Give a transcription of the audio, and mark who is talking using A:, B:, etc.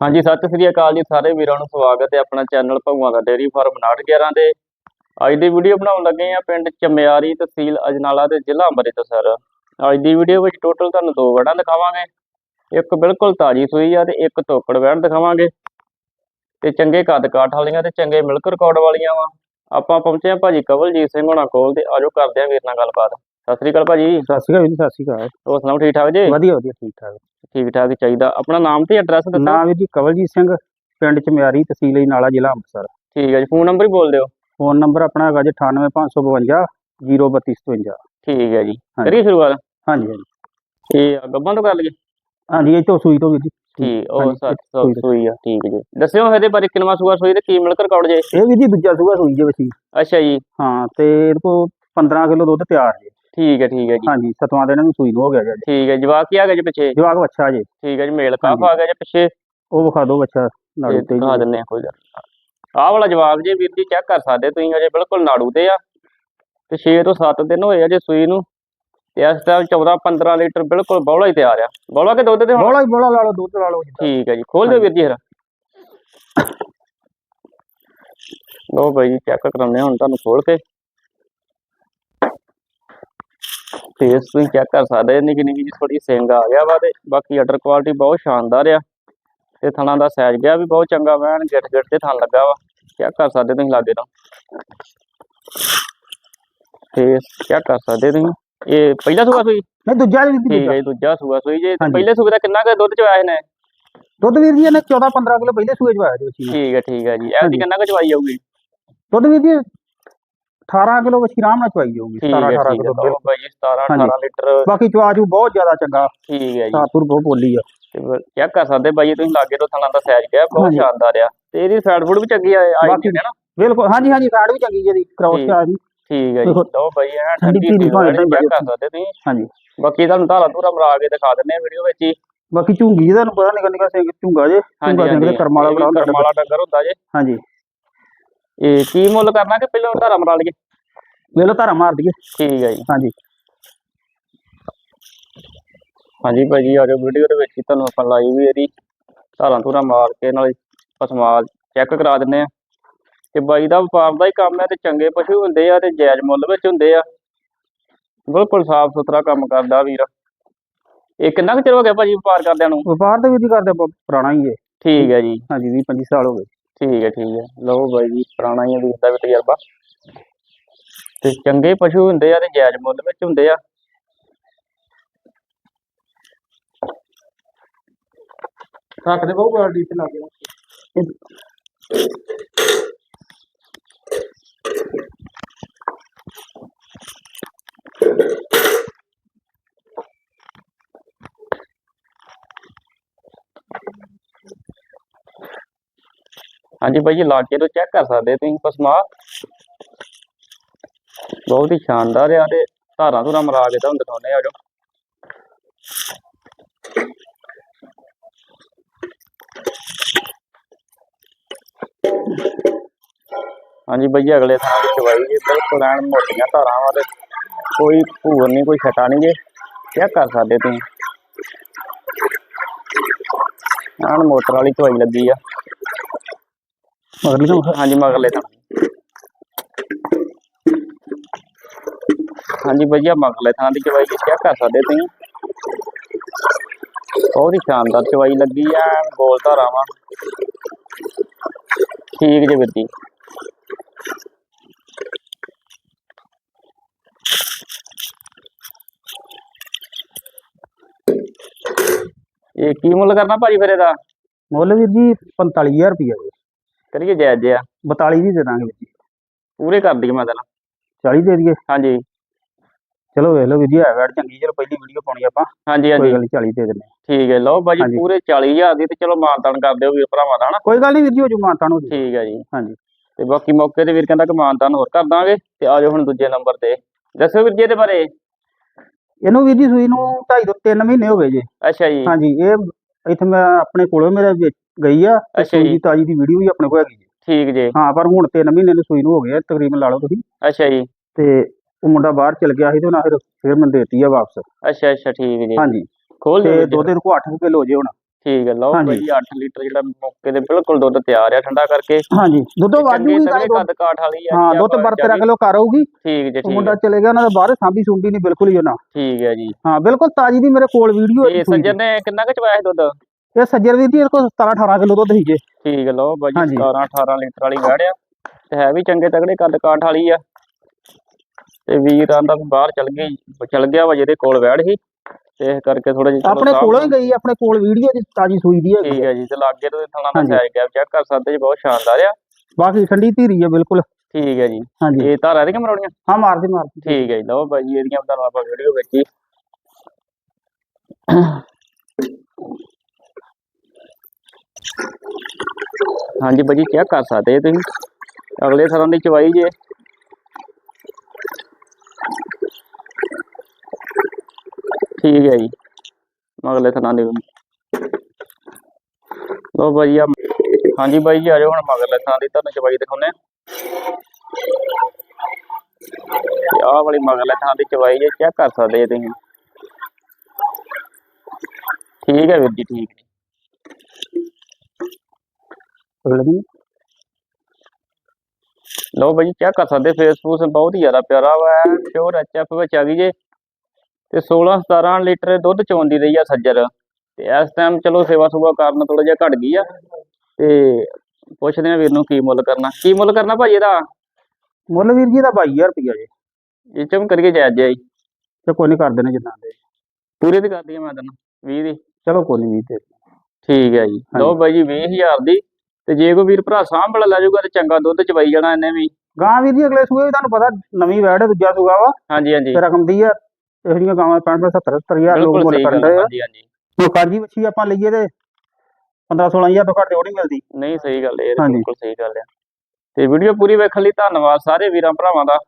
A: ਹਾਂਜੀ, ਸਤਿ ਸ੍ਰੀ ਅਕਾਲ ਜੀ ਸਾਰੇ ਵੀਰਾਂ ਨੂੰ, ਸਵਾਗਤ ਹੈ ਆਪਣਾ ਚੈਨਲ ਭਗਵਾਨ ਦਾ ਡੇਅਰੀ ਫਾਰਮ 911 ਦੇ ਅੱਜ ਦੀ ਵੀਡੀਓ ਬਣਾਉਣ ਲੱਗੇ ਆ ਪਿੰਡ ਚਮਿਆਰੀ ਤਹਿਸੀਲ ਅਜਨਾਲਾ ਤੇ ਜ਼ਿਲ੍ਹਾ ਅੰਮ੍ਰਿਤਸਰ। ਅੱਜ ਦੀ ਵੀਡੀਓ ਵਿੱਚ ਟੋਟਲ ਤੁਹਾਨੂੰ ਦੋ ਵੜਾਂ ਦਿਖਾਵਾਂਗੇ। ਇੱਕ ਬਿਲਕੁਲ ਤਾਜੀ ਸੂਈ ਆ ਤੇ ਇੱਕ ਤੋਕੜ ਵੈਣ ਦਿਖਾਵਾਂਗੇ। ਤੇ ਚੰਗੇ ਕੱਦ ਕਾਠ ਵਾਲੀਆਂ ਤੇ ਚੰਗੇ ਮਿਲਕ ਰਿਕਾਰਡ ਵਾਲੀਆਂ ਵਾ। ਆਪਾਂ ਪਹੁੰਚੇ ਆ ਭਾਜੀ ਕਵਲਜੀਤ ਸਿੰਘ ਹੋਣਾ ਕੋਲ ਤੇ ਆਜੋ ਕਰਦੇ ਆ ਵੀਰ ਨਾਲ ਗੱਲਬਾਤ। ਸਤਿ ਸ੍ਰੀ ਅਕਾਲ ਭਾਜੀ।
B: ਸਤਿ ਸ਼੍ਰੀ ਅਕਾਲ ਜੀ ਸਤਿ ਸ਼੍ਰੀ ਅਕਾਲ।
A: ਹੋਰ ਸੁਣਾਓ ਠੀਕ ਠਾਕ ਜੀ?
B: ਵਧੀਆ ਵਧੀਆ ਠੀਕ ਠਾਕ।
A: ਠੀਕ ਠਾਕ ਹੀ ਚਾਹੀਦਾ। ਆਪਣਾ ਨਾਮ ਤੇ ਐਡਰੈਸ ਦੱਸੋ।
B: ਨਾਮ ਵੀਰ ਜੀ ਕਵਲਜੀਤ ਸਿੰਘ ਪਿੰਡ ਚਮਿਆਰੀ ਤਹਿਸੀਲ ਨਾਲਾ ਜ਼ਿਲ੍ਹਾ ਅੰਮ੍ਰਿਤਸਰ।
A: ਠੀਕ ਹੈ ਜੀ ਫੋਨ ਨੰਬਰ ਹੀ ਬੋਲ ਦਿਓ।
B: ਫੋਨ ਨੰਬਰ ਆਪਣਾ ਹੈਗਾ ਜੀ 98552 03257
A: ਠੀਕ ਹੈ ਜੀ।
B: ਹਾਂਜੀ।
A: ਕਰੀਏ ਸ਼ੁਰੂਆਤ?
B: ਹਾਂਜੀ ਹਾਂਜੀ।
A: ਇਹ ਗੱਬਾਂ ਤੋਂ ਕਰ ਲਈਏ
B: ਹਾਂਜੀ ਇਹ ਤੋਂ ਸੂਈ ਤੋਂ ਵੀਰ ਜੀ।
A: ਠੀਕ ਉਹ
B: ਹਾਂਜੀ,
A: ਸੱਤ
B: ਸੂਈ ਤੋਂ।
A: ਸੂਈ ਆ ਠੀਕ ਜੀ। ਦੱਸਿਓ ਇਹਦੇ ਬਾਰੇ ਕਿੰਨਵਾ ਸੂਆ ਸੂਈ ਤੇ ਕੀ ਮਿਲਕ ਰਿਕਾਰਡ ਜੇ?
B: ਇਹ ਵੀਰ ਜੀ ਦੂਜਾ ਸੂਆ ਸੂਈ ਜੇ ਵਸੀ।
A: ਅੱਛਾ ਜੀ।
B: ਹਾਂ ਤੇ ਇਹਦੇ ਕੋਲ 15 ਕਿਲੋ ਦੁੱਧ ਤਿਆਰ ਜੀ।
A: ਠੀਕ ਹੈ ਠੀਕ ਹੈ ਜੀ।
B: ਹਾਂਜੀ ਸਤਵਾਂ ਦਿਨ ਨੂੰ ਸੂਈ ਨੂੰ ਹੋ ਗਿਆ ਜੀ
A: ਠੀਕ ਹੈ ਜਵਾਕ ਕੀ ਆ ਗਿਆ ਜੀ ਪਿੱਛੇ?
B: ਜਵਾਕ ਬੱਚਾ ਜੀ।
A: ਠੀਕ ਹੈ ਜੀ ਮੇਲ ਕਾਫ। ਆ ਗਿਆ ਜੀ ਪਿੱਛੇ।
B: ਉਹ ਵਿਖਾ ਦਿਓ ਬੱਚਾ ਨਾੜੂ
A: ਤੇ ਦਿਖਾ ਦਿੰਨੇ ਆ ਕੋਈ ਗੱਲ। ਆਹ ਵਾਲਾ ਜਵਾਕ ਜੀ ਵੀਰ ਜੀ ਚੈੱਕ ਕਰ ਸਕਦੇ ਤੁਸੀਂ ਅਜੇ ਬਿਲਕੁਲ ਨਾੜੂ ਤੇ ਆ। ਤੇ 6 ਤੋਂ 7 ਦਿਨ ਹੋਏ ਆ ਜੇ ਸੂਈ ਨੂੰ। ਤੇ ਇਸ ਟਾਈਮ 14 15 ਲੀਟਰ ਬਿਲਕੁਲ ਬੌਲਾ ਹੀ ਤਿਆਰ ਆ। ਬੌਲਾ ਕੇ ਦੁੱਧ ਤੇ
B: ਬੋਲਾ ਹੀ ਬੋਲਾ ਲਾ ਲਓ ਦੁੱਧ ਲਾ ਲਓ।
A: ਠੀਕ ਹੈ ਜੀ ਖੋਲ ਦਿਓ ਵੀਰ ਜੀ ਫਿਰ। ਲੋ ਭਾਈ ਜੀ ਚੈੱਕ ਕਰਾਉਂਦੇ ਹਾਂ ਹੁਣ ਤੁਹਾਨੂੰ ਖੋਲ ਕੇ। ਫੇਸ ਤੁਸੀਂ ਚੈੱਕ ਕਰ ਸਕਦੇ ਨਿੱਕੀ ਨਿੱਕੀ ਜਿਹੀ ਥੋੜੀ ਸਿੰਗ ਆ ਗਿਆ ਵਾ ਤੇ ਬਾਕੀ ਅਡਰ ਕੁਆਲਿਟੀ ਬਹੁਤ ਸ਼ਾਨਦਾਰ ਆ ਤੇ ਥਣਾ ਦਾ ਸਾਈਜ਼ ਗਿਆ ਵੀ ਬਹੁਤ ਚੰਗਾ ਵੈਣ ਗਿੱਟ ਗਿੱਟ ਤੇ ਥਣ ਲੱਗਾ ਵਾ ਚੈੱਕ ਕਰ ਸਕਦੇ ਤੁਸੀਂ ਲਾਗੇ ਤੋਂ। ਫੇਸ ਚੈੱਕ ਕਰ ਸਕਦੇ ਤੁਸੀਂ। ਇਹ ਪਹਿਲਾ ਸੂਆ ਸੂਈ?
B: ਨਹੀਂ ਦੂਜਾ ਜੀ ਜੀ
A: ਠੀਕ। ਹੈ ਜੀ, ਦੂਜਾ ਸੂਆ ਸੂਈ ਜੇ। ਪਹਿਲੇ ਸੂਏ ਦਾ ਕਿੰਨਾ ਕੁ ਦੁੱਧ ਚਵਾਇਆ ਇਹਨੇ?
B: ਦੁੱਧ ਵੀਰ ਜੀ ਇਹਨੇ 14 15 ਕਿਲੋ ਪਹਿਲੇ ਸੂਏ ਚ ਪਾਇਆ ਜੀ ਵਸੀ
A: ਠੀਕ ਹੈ ਠੀਕ ਹੈ ਜੀ। ਇਹ
B: ਹਾਂਜੀ।
A: ਕਿੰਨਾ ਕੁ ਚਵਾਈ ਜਾਊਗੀ?
B: ਦੁੱਧ ਵੀਰ ਜੀ 18 ਕਿਲੋ ਵਸੀ ਆਰਾਮ ਨਾਲ ਚਵਾਈ ਜਾਊਗੀ
A: ਠੀਕ
B: 17
A: ਹੈ
B: 18
A: ਠੀਕ ਹੈ
B: ਕਿਲੋ
A: ਭਾਈ ਜੀ 17
B: ਹਾਂਜੀ।
A: 18 ਲੀਟਰ।
B: ਬਾਕੀ ਚਵਾਜੂ ਬਹੁਤ ਜ਼ਿਆਦਾ ਚੰਗਾ।
A: ਠੀਕ ਹੈ ਜੀ।
B: ਸਾਤਪੁਰ ਬਹੁਤ ਬੋਲੀ ਆ।
A: ਤੇ ਚੈੱਕ ਕਰ ਸਕਦੇ ਬਾਈ ਤੁਸੀਂ ਲਾਗੇ ਤੋਂ ਥਣਾ ਦਾ ਸਾਈਜ਼ ਗਿਆ ਬਹੁਤ। ਸ਼ਾਨਦਾਰ ਆ। ਤੇ ਇਹਦੀ ਫੈਟ ਫੂਡ ਵੀ ਚੰਗੀ ਆ ਆਈ ਹੈ ਨਾ?
B: ਬਿਲਕੁਲ ਹਾਂਜੀ ਹਾਂਜੀ ਕਾਰਡ ਵੀ ਚੰਗੀ ਜਿਹਦੀ ਕ੍ਰਾਸ। ਆ ਜੀ
A: ਠੀਕ ਹੈ ਜੀ। ਲਓ ਬਾਈ ਇਹ
B: ਠੰਡੀ ਭਾਵੇਂ
A: ਚੈੱਕ ਕਰ ਸਕਦੇ ਤੁਸੀਂ।
B: ਹਾਂਜੀ।
A: ਬਾਕੀ ਤੁਹਾਨੂੰ ਧਾਰਾ ਧੂਰਾ ਮਰਾ ਕੇ ਦਿਖਾ ਦਿੰਨੇ ਆ ਵੀਡੀਓ ਵਿੱਚ ਹੀ।
B: ਬਾਕੀ ਝੁੰਗੀ ਦਾ ਤੁਹਾਨੂੰ ਪਤਾ ਨਿਕਲ ਨਿਕਲ ਸਿੰਘ ਝੁੰਗਾ ਜੇ। ਝੁੰਗਾ ਸਿੰਘ ਦੇ
A: ਹਾਂਜੀ।
B: ਕਰਮ ਵਾਲਾ
A: ਇਹ ਵੀ
B: ਬਣਾ
A: ਕਰਮ ਵਾਲਾ ਡੰਗਰ ਹੁੰਦਾ ਜੇ।
B: ਹਾਂਜੀ।
A: ਇਹ ਕੀ ਮੁੱਲ ਕਰਨਾ ਕਿ ਪਹਿਲਾਂ ਧਾਰਾ ਮਰਾ ਲਈਏ?
B: ਵੇਲੋ ਧਾਰਾ ਮਾਰ ਦਈਏ।
A: ਠੀਕ ਹੈ ਜੀ।
B: ਹਾਂਜੀ।
A: ਹਾਂਜੀ ਭਾਜੀ ਆ ਜਾਓ ਵੀਡੀਓ ਦੇ ਵਿੱਚ ਹੀ ਤੁਹਾਨੂੰ ਆਪਾਂ ਲਾਈ ਵੀ ਇਹਦੀ। ਧਾਰਾਂ ਧੂਰਾ ਮਾਰ ਕੇ ਨਾਲੇ ਪਸਮਾਲ ਚੈੱਕ ਕਰਾ ਦਿੰਨੇ ਆ। ਤੇ ਬਾਈ ਦਾ ਵਪਾਰ ਦਾ ਹੀ ਕੰਮ ਹੈ ਤੇ ਚੰਗੇ ਪਸ਼ੂ ਹੁੰਦੇ ਆ ਤੇ ਜਾਇਜ਼ ਮੁੱਲ ਵਿੱਚ ਹੁੰਦੇ ਆ। ਬਿਲਕੁਲ ਸਾਫ਼ ਸੁਥਰਾ ਕੰਮ ਕਰਦਾ ਵੀਰ। ਇਹ ਕਿੰਨਾ ਕੁ ਚਿਰ ਹੋ ਗਿਆ ਭਾਜੀ ਵਪਾਰ ਕਰਦਿਆਂ ਨੂੰ?
B: ਵਪਾਰ ਦੇ ਵੀ ਜੀ ਕਰਦੇ ਪੁਰਾਣਾ ਹੀ ਹੈ।
A: ਠੀਕ ਹੈ ਜੀ।
B: ਹਾਂਜੀ 20 25 ਸਾਲ ਹੋ ਗਏ।
A: ਠੀਕ ਹੈ ਠੀਕ ਹੈ। ਲਓ ਬਾਈ ਜੀ, ਪੁਰਾਣਾ ਹੀ ਆ ਵੀ ਤਜਰਬਾ ਤੇ ਚੰਗੇ ਪਸ਼ੂ ਹੁੰਦੇ ਆ ਤੇ ਜਾਇਜ਼ ਮੁੱਲ ਵਿੱਚ ਹੁੰਦੇ ਆ।
B: ਰੱਖ ਦੇ ਬਹੁਤ ਕੁਆਲਿਟੀ ਤੇ ਲੱਗ ਗਿਆ
A: ਹਾਂਜੀ ਬਾਈ ਜੀ, ਲਾਗੇ ਤੋਂ ਚੈੱਕ ਕਰ ਸਕਦੇ ਤੁਸੀਂ ਪਸਮਾ ਬਹੁਤ ਹੀ ਸ਼ਾਨਦਾਰ ਆ ਤੇ ਧਾਰਾਂ ਧੁਰਾਂ ਮਰਾ ਕੇ ਤੁਹਾਨੂੰ ਦਿਖਾਉਨੇ ਆ ਜੋ ਹਾਂਜੀ ਬਾਈ ਅਗਲੇ ਥਾਂ ਦੀ ਚਵਾਈ ਜੀ, ਬਿਲਕੁਲ ਐਨ ਮੋਟੀਆਂ ਧਾਰਾਂ ਵਾ ਤੇ ਕੋਈ ਭੂਰ ਨਹੀਂ, ਕੋਈ ਛਟਾ ਨਹੀਂ ਜੇ ਚੈੱਕ ਕਰ ਸਕਦੇ ਤੁਸੀਂ। ਐਨ ਮੋਟਰ ਵਾਲੀ ਚਵਾਈ ਲੱਗੀ ਆ।
B: ਮਗਰਲੀ ਨੂੰ
A: ਹਾਂਜੀ ਮਗਰਲੇ ਥਾਂ ਹਾਂਜੀ ਭਈਆ ਮਗਰਲੇ ਥਾਂ ਦੀ ਚਵਾਈ ਚੈੱਕ ਕਰ ਸਕਦੇ ਤੁਸੀਂ ਬਹੁਤ ਹੀ ਸ਼ਾਨਦਾਰ ਚਵਾਈ ਲੱਗੀ ਆ ਗੋਲ ਧਾਰਾਵਾਂ ਠੀਕ ਜੇ ਵੀਰ ਜੀ ਇਹ ਕੀ ਮੁੱਲ ਕਰਨਾ ਭਾਜੀ ਫਿਰ ਇਹਦਾ
B: ਮੁੱਲ ਵੀਰ ਜੀ 45000 ਰੁਪਇਆ ਜੀ
A: ਕਰੀਏ ਜਾਇਜ਼ ਜਿਆ
B: 42 ਦੀ ਦੇ ਦਾਂਗੇ। ਵੀਰ ਜੀ
A: ਪੂਰੇ ਕਰ ਦਈਏ ਮੈਂ ਤਾਂ।
B: 40 ਦੇ ਦਈਏ।
A: ਹਾਂਜੀ।
B: ਚਲੋ ਵੇਖ ਲਓ ਵੀਰ ਜੀ ਹੈ ਵੈਟ ਚੰਗੀ ਚਲੋ ਪਹਿਲੀ ਵੀਡੀਓ ਪਾਉਣੀ ਆਪਾਂ।
A: ਹਾਂਜੀ
B: ਕੋਈ
A: ਹਾਂਜੀ
B: ਗੱਲ ਨੀ 40 ਦੇ ਦਿੰਦੇ। ਹਾਂ।
A: ਠੀਕ ਹੈ ਲਓ ਭਾਜੀ
B: ਹਾਂਜੀ।
A: ਪੂਰੇ 40000 ਦੀ ਤੇ ਚਲੋ ਮਾਨਤਾਨ ਕਰ ਦਿਓ ਵੀਰ ਭਰਾਵਾਂ ਦਾ ਹਨਾ?
B: ਕੋਈ ਗੱਲ ਨਹੀਂ ਵੀਰ ਜੀ ਹੋ ਜੂ ਮਾਨਤਾ ਨੂੰ
A: ਠੀਕ ਹੈ ਜੀ।
B: ਹਾਂਜੀ।
A: ਤੇ ਬਾਕੀ ਮੌਕੇ ਤੇ ਵੀਰ ਕਹਿੰਦਾ ਕਿ ਮਾਨਤਾਨ ਹੋਰ ਕਰ ਦਾਂਗੇ ਤੇ ਆਜੋ ਹੁਣ ਦੂਜੇ ਨੰਬਰ ਤੇ। ਦੱਸੋ ਵੀਰ ਜੀ ਇਹਦੇ ਬਾਰੇ।
B: ਇਹਨੂੰ ਵੀਰ ਜੀ ਸੂਈ ਨੂੰ 2.5 ਤੋਂ 3 ਮਹੀਨੇ ਹੋ ਗਏ ਜੀ।
A: ਅੱਛਾ ਜੀ।
B: ਹਾਂਜੀ ਇਹ ਇੱਥੇ ਮੈਂ ਆਪਣੇ ਕੋਲੋਂ ਮੇਰੇ ਵਿੱਚ ਗਈ ਆ ਤੇ
A: ਅੱਛਾ
B: ਸੂਈ
A: ਜੀ।
B: ਦੀ ਤਾਜੀ ਦੀ ਵੀਡੀਓ ਵੀ ਆਪਣੇ ਕੋਲ ਹੈਗੀ ਜੀ
A: ਠੀਕ ਜੇ।
B: ਹਾਂ ਪਰ ਹੁਣ 3 ਮਹੀਨੇ ਨੂੰ ਸੂਈ ਨੂੰ ਹੋ ਗਏ ਆ, ਤਕਰੀਬਨ ਲਾ ਲਓ ਤੁਸੀਂ।
A: ਅੱਛਾ ਜੀ।
B: ਤੇ ਉਹ ਮੁੰਡਾ ਬਾਹਰ ਚਲ ਗਿਆ ਸੀ ਤੇ ਉਹਨਾਂ ਫਿਰ ਫਿਰ ਮੈਨੂੰ ਦੇਤੀ ਆ ਵਾਪਸ।
A: ਅੱਛਾ ਅੱਛਾ ਠੀਕ ਜੀ।
B: ਹਾਂਜੀ।
A: ਖੋਲ ਦਿਓ
B: ਤੇ
A: ਜੀ।
B: ਦੁੱਧ ਇਹਦੇ ਕੋਲ 8 ਕਿਲੋ ਜੇ ਹੁਣ।
A: ਠੀਕ ਹੈ ਲਓ
B: ਹਾਂਜੀ।
A: ਬਾਈ ਜੀ 8 ਲੀਟਰ ਜਿਹੜਾ ਮੌਕੇ ਤੇ ਬਿਲਕੁਲ ਦੁੱਧ ਤਿਆਰ ਆ ਠੰਡਾ ਕਰਕੇ।
B: ਹਾਂਜੀ। ਦੁੱਧੋਂ ਵਾਜੂ
A: ਚੰਗੇ
B: ਵੀ
A: ਤਗੜੇ
B: ਤਾਂ
A: ਕੱਦ ਕਾਠ ਵਾਲੀ ਆ
B: ਹਾਂ
A: ਜੀ
B: ਦੁੱਧ
A: ਆਪਾਂ
B: ਬਰਤ
A: ਚੰਗੀ-
B: ਕਿਲੋ ਕਰ ਆਊਗੀ
A: ਠੀਕ ਜੀ
B: ਉਹ
A: ਠੀਕ
B: ਮੁੰਡਾ
A: ਹੈ
B: ਚਲੇ ਗਿਆ ਉਹਨਾਂ ਦਾ ਬਾਹਰ ਸਾਂਭੀ ਸੁੰਭੀ ਨਹੀਂ ਬਿਲਕੁਲ ਹੀ ਉਹਨਾਂ।
A: ਠੀਕ ਹੈ ਜੀ।
B: ਹਾਂ ਬਿਲਕੁਲ ਤਾਜੀ ਦੀ ਮੇਰੇ ਕੋਲ ਵੀਡੀਓ
A: ਇਹ ਸੱਜਣ ਨੇ ਕਿੰਨਾ ਕੁ ਚਵਾਇਆ ਸੀ ਦੁੱਧ?
B: ਇਹ ਸੱਜਰ ਵੀਰ ਜੀ ਇਹਦੇ ਕੋਲ 17 18 ਕਿਲੋ ਦੁੱਧ ਸੀਗੇ।
A: ਠੀਕ ਲਓ ਬਾਈ ਜੀ
B: ਹਾਂਜੀ।
A: 17 18 ਲੀਟਰ ਵਾਲੀ ਵੈੜ ਆ। ਤੇ ਹੈ ਵੀ ਚੰਗੇ ਤਗੜੇ ਕੱਦ ਕਾਠ ਵਾਲੀ ਆ। ਤੇ ਵੀਰ ਆਂਦਾ ਬਾਹਰ ਚਲ ਗਈ ਚਲ ਗਿਆ ਵਾ ਜਿਹਦੇ ਕੋਲ ਵੈੜ ਸੀ। ਤੇ ਇਸ ਕਰਕੇ ਥੋੜਾ ਜਿਹਾ
B: ਆਪਣੇ ਕੋਲੋਂ ਹੀ ਗਈ ਆਪਣੇ ਕੋਲ ਵੀਡੀਓ ਦੀ ਤਾਜੀ ਸੂਈ ਦੀ ਹੈ
A: ਠੀਕ ਹੈ ਜੀ ਤੇ ਲਾਗੇ ਤੋਂ ਥਾਣਾ ਦਾ। ਜਾਇਜ਼ ਗਿਆ ਚੈੱਕ ਕਰ ਸਕਦੇ ਜੀ ਬਹੁਤ ਸ਼ਾਨਦਾਰ ਆ।
B: ਬਾਕੀ ਠੰਡੀ ਧੀਰੀ ਹੈ ਬਿਲਕੁਲ।
A: ਠੀਕ ਹੈ ਜੀ।
B: ਹਾਂਜੀ।
A: ਇਹ ਧਾਰਾ ਇਹਦੀਆਂ ਮਰੋੜੀਆਂ
B: ਹਾਂ ਮਾਰਦੀ ਮਾਰਦੀ।
A: ਠੀਕ ਹੈ ਜੀ ਲਓ ਬਾਈ ਜੀ ਇਹਦੀਆਂ ਤੁਹਾਨੂੰ ਆਪਾਂ ਵੀਡੀਓ ਵਿੱਚ ਹੀ। ਹਾਂਜੀ ਬਾਈ ਜੀ ਚੈੱਕ ਕਰ ਸਕਦੇ ਹੋ ਤੁਸੀਂ? ਅਗਲੇ ਥਰਾਂ ਦੀ ਚਵਾਈ ਜੇ। ਠੀਕ ਹੈ ਜੀ। ਅਗਲੇ ਥਰਾਂ ਦੀ। ਵੀ। ਲਓ ਬਾਈ ਜੀ ਆ ਹਾਂਜੀ ਬਾਈ ਜੀ ਆ ਜਾਓ ਹੁਣ ਮਗਰਲੇ ਥਾਂ ਦੀ ਤੁਹਾਨੂੰ ਚਵਾਈ ਦਿਖਾਉਂਦੇ ਆ ਤੇ ਆਹ ਵਾਲੀ ਮਗਰਲੇ ਥਾਂ ਦੀ ਚਵਾਈ ਜੇ ਚੈੱਕ ਕਰ ਸਕਦੇ ਜੇ ਤੁਸੀਂ? ਠੀਕ ਹੈ ਵੀਰ ਜੀ, ਠੀਕ ਹੈ।
B: ਅਗਲੇ ਦਿਨ
A: ਲਓ ਬਾਈ ਚੈੱਕ ਕਰ ਸਕਦੇ? ਫੇਸਬੁੱਕ ਬਹੁਤ ਹੀ ਜ਼ਿਆਦਾ ਪਿਆਰਾ ਵਾ ਪਿਓਰ ਐਚਐਫ ਵਿੱਚ ਆ ਗਈ ਜੇ। ਤੇ 16 17 ਲੀਟਰ ਦੁੱਧ ਚੋਂਦੀ ਰਹੀ ਆ ਸੱਜਰ। ਤੇ ਇਸ ਟਾਈਮ ਚਲੋ ਸੇਵਾ ਸੁਭਾ ਕਰਨ ਥੋੜਾ ਜਿਹਾ ਘਟ ਗਈ ਆ। ਤੇ ਪੁੱਛਦੇ ਆ ਵੀਰ ਨੂੰ ਕੀ ਮੁੱਲ ਕਰਨਾ। ਕੀ ਮੁੱਲ ਕਰਨਾ ਭਾਜੀ ਇਹਦਾ?
B: ਮੁੱਲ ਵੀਰ ਜੀ ਦਾ 22000 ਰੁਪਇਆ ਜੀ।
A: ਇਹ ਚਮ ਕਰੀਏ ਜਾਇਜ਼ ਜਾਈ
B: ਤੇ ਕੋਈ ਨਹੀਂ ਕਰ ਦੇਣੇ ਜਿੰਨਾ ਦੇ।
A: ਪੂਰੇ ਦੀ ਕਰਦੀ ਆ ਮੈਂ ਤੈਨੂੰ। 20 ਦੀ।
B: ਚਲੋ ਕੋਈ ਨਹੀਂ ਵੀਰ ਤੇ।
A: ਠੀਕ ਹੈ ਜੀ। ਲਓ ਬਾਈ ਜੀ 20000 ਦੀ। ਤੇ ਜੇ ਕੋਈ ਵੀਰ ਭਰਾ ਸਾਂਭ ਵਾਲਾ ਲੈ ਜਾਊਗਾ ਤੇ ਚੰਗਾ ਦੁੱਧ ਚਵਾਈ ਜਾਣਾ ਇਹਨੇ ਵੀ।
B: ਗਾਂ ਵੀਰ ਜੀ ਅਗਲੇ ਸੂਏ ਵੀ ਤੁਹਾਨੂੰ ਪਤਾ ਨਵੀਂ ਵੈੜ ਹੈ ਦੂਜਾ ਸੂਆ ਵਾ।
A: ਹਾਂਜੀ ਹਾਂਜੀ।
B: ਤੇ ਰਕਮ ਦੀ ਆ ਇਹੋ ਜਿਹੀਆਂ ਗਾਵਾਂ 65 70 70000 ਲੋਕ ਮੁੱਲ ਕਰਨ ਦੇ ਆ।
A: ਹਾਂਜੀ ਹਾਂਜੀ।
B: ਉਹ ਕਾਜੀ ਵੱਛੀ ਆਪਾਂ ਲਈਏ ਤੇ 15 16000 ਤੋਂ ਘੱਟ ਉਹ ਨਹੀਂ ਮਿਲਦੀ।
A: ਨਹੀਂ ਸਹੀ ਗੱਲ ਇਹ। ਬਿਲਕੁਲ ਸਹੀ ਗੱਲ ਆ ਤੇ ਵੀਡੀਓ ਪੂਰੀ ਵੇਖਣ ਲਈ ਧੰਨਵਾਦ ਸਾਰੇ ਵੀਰਾਂ ਭਰਾਵਾਂ ਦਾ।